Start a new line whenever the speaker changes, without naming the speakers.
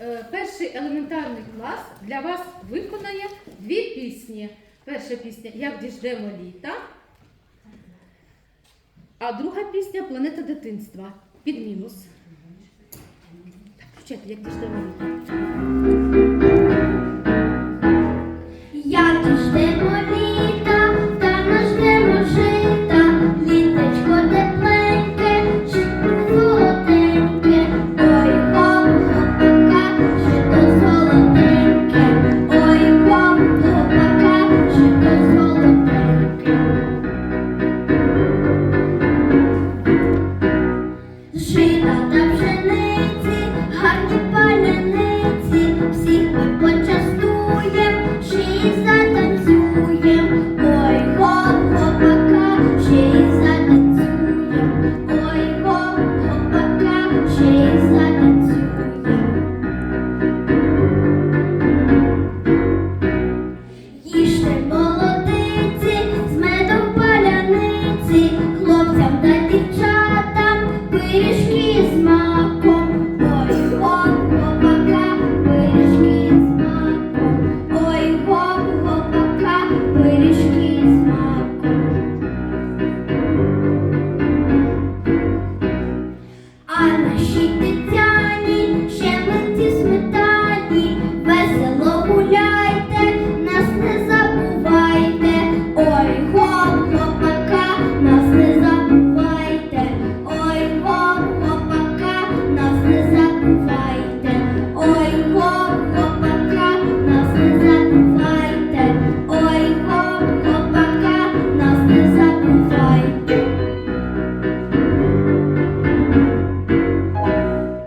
Е, перший елементарний клас для вас виконає дві пісні. Перша пісня Як діждемо літа, а друга пісня Планета дитинства. Під мінус. Так, включайте, як діждемо літа.
Як діждемо літа?